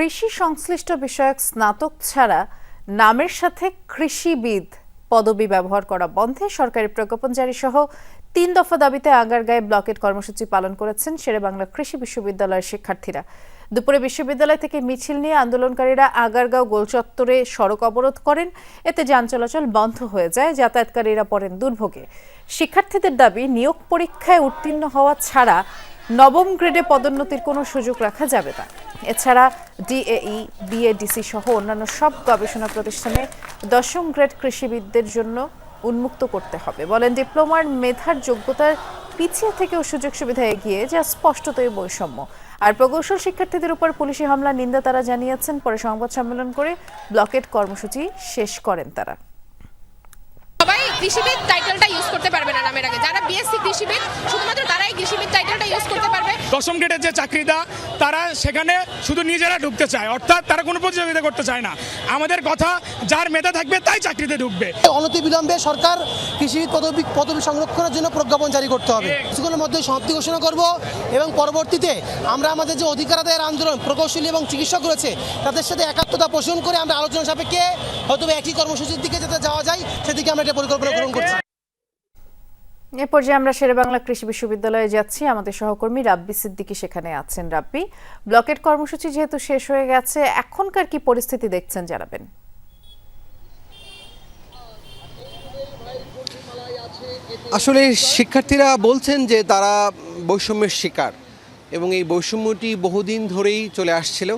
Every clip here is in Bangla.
কৃষি সংশ্লিষ্ট বিষয়ক স্নাতক ছাড়া নামের সাথে কৃষিবিদ পদবি ব্যবহার করা বন্ধে সরকারি প্রজ্ঞাপন জারি সহ তিন দফা দাবিতে আগারগাঁয়ে ব্লকেট কর্মসূচি পালন করেছেন শেরেবাংলা কৃষি বিশ্ববিদ্যালয়ের শিক্ষার্থীরা। দুপুরে বিশ্ববিদ্যালয় থেকে মিছিল নিয়ে আন্দোলনকারীরা আগারগাঁও গোলচত্বরে সড়ক অবরোধ করেন। এতে যান চলাচল বন্ধ হয়ে যায়, যাতায়াতকারীরা পড়েন দুর্ভোগে। শিক্ষার্থীদের দাবি, নিয়োগ পরীক্ষায় উত্তীর্ণ হওয়া ছাড়া নবম গ্রেডে পদোন্নতির কোনো সুযোগ রাখা যাবে না। এছাড়া ডিএই, বিএডিসি সহ অন্যান্য সব গবেষণা প্রতিষ্ঠানে দশম গ্রেড কৃষিবিদদের জন্য উন্মুক্ত করতে হবে। বলেন, ডিপ্লোমার মেধার যোগ্যতার পিছিয়ে থেকেও সুযোগ সুবিধা এগিয়ে, যা স্পষ্টতই বৈষম্য। আর প্রকৌশল শিক্ষার্থীদের উপর পুলিশি হামলার নিন্দা তারা জানিয়েছেন। পরে সংবাদ সম্মেলন করে ব্লকেট কর্মসূচি শেষ করেন তারা। সবাই কৃষিবিদ টাইটেলটা ইউজ করতে পারবে দশম গ্রেডের যে চাকরিটা তারা সেখানে শুধু নিজেরা ঢুকতে চায়। অর্থাৎ তারা কোনো প্রতিযোগিতা করতে চায় না। আমাদের কথা যার মেধা থাকবে তাই চাকরিতে ঢুকবে। অনতিবিলম্বে সরকার কৃষি পদবি পদবি সংরক্ষণের জন্য প্রজ্ঞাপন জারি করতে হবে। কিছুক্ষণের মধ্যে সমাপ্তি ঘোষণা করব এবং পরবর্তীতে আমরা আমাদের যে অধিকার আদায়ের আন্দোলন প্রকৌশলী এবং চিকিৎসক রয়েছে তাদের সাথে একাত্মতা পোষণ করে আমরা আলোচনা সাপেক্ষে হয়তো একই কর্মসূচির দিকে যাতে যাওয়া যায় সেদিকে আমরা এটা পরিকল্পনা গ্রহণ করছি। এ পর্যায়ে আমরা শেরেবাংলা কৃষি বিশ্ববিদ্যালয়ে যাচ্ছি। আমাদের সহকর্মী রাব্বি সিদ্দিকি সেখানে আছেন। রাব্বি, ব্লকের কর্মসূচি যেহেতু শেষ হয়ে গেছে, এখনকার কি পরিস্থিতি দেখছেন জানাবেন। আসলে শিক্ষার্থীরা বলছেন যে তারা বৈষম্যের শিকার এবং এই বৈষম্যটি বহুদিন ধরেই চলে আসছিল।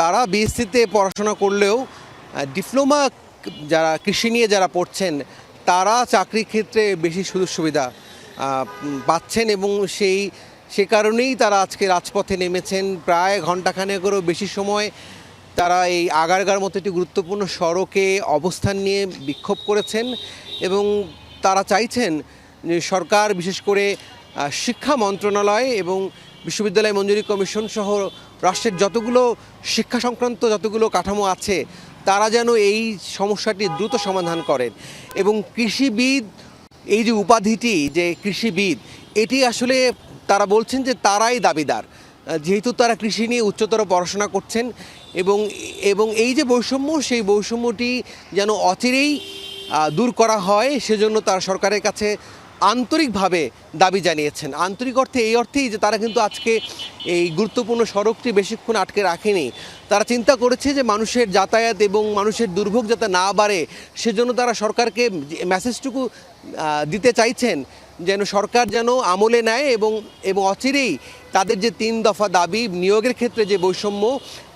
তারা বিএসসিতে পড়াশোনা করলেও ডিপ্লোমা যারা, কৃষি নিয়ে যারা পড়ছেন, তারা চাকরির ক্ষেত্রে বেশি সুযোগ সুবিধা পাচ্ছেন এবং সেই, সে কারণেই তারা আজকে রাজপথে নেমেছেন। প্রায় ঘন্টাখানেকেরও বেশি সময় তারা এই আগারগার মতো একটি গুরুত্বপূর্ণ সড়কে অবস্থান নিয়ে বিক্ষোভ করেছেন এবং তারা চাইছেন যে সরকার, বিশেষ করে শিক্ষা মন্ত্রণালয় এবং বিশ্ববিদ্যালয় মঞ্জুরি কমিশন সহ রাষ্ট্রের যতগুলো শিক্ষা সংক্রান্ত যতগুলো কাঠামো আছে, তারা যেন এই সমস্যাটি দ্রুত সমাধান করেন। এবং কৃষিবিদ, এই যে উপাধিটি, যে কৃষিবিদ, এটি আসলে তারা বলছেন যে তারাই দাবিদার। যেহেতু তারা কৃষি নিয়ে উচ্চতর পড়াশোনা করছেন এবং এবং এই যে বৈষম্য, সেই বৈষম্যটি যেন অচিরেই দূর করা হয়, সেজন্য তারা সরকারের কাছে আন্তরিকভাবে দাবি জানিয়েছেন। আন্তরিক অর্থে এই অর্থেই যে তারা কিন্তু আজকে এই গুরুত্বপূর্ণ সড়কটি বেশিক্ষণ আটকে রাখেনি। তারা চিন্তা করেছে যে মানুষের যাতায়াত এবং মানুষের দুর্ভোগ যাতে না বাড়ে, সেজন্য তারা সরকারকে মেসেজটুকু দিতে চাইছেন যেন সরকার যেন আমলে নেয় এবং এবং অচিরেই তাদের যে তিন দফা দাবি, নিয়োগের ক্ষেত্রে যে বৈষম্য,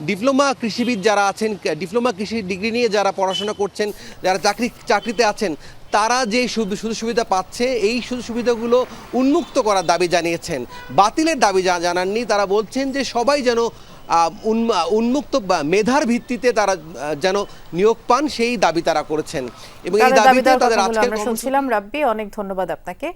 ডিপ্লোমা কৃষিবিদ যারা আছেন, ডিপ্লোমা কৃষি ডিগ্রি নিয়ে যারা পড়াশোনা করছেন, যারা চাকরি, চাকরিতে আছেন তারা যে সুযোগ সুবিধা পাচ্ছে এই সুযোগ সুবিধাগুলো উন্মুক্ত করার দাবি জানিয়েছেন। বাতিলের দাবি জানাননি। তারা বলছেন যে সবাই যেন উন্মুক্ত বা মেধার ভিত্তিতে তারা যেন নিয়োগ পান সেই দাবি তারা করেছেন। এবং এই দাবিতে তাদের আজকের শুনছিলাম। রাব্বি অনেক ধন্যবাদ আপনাকে।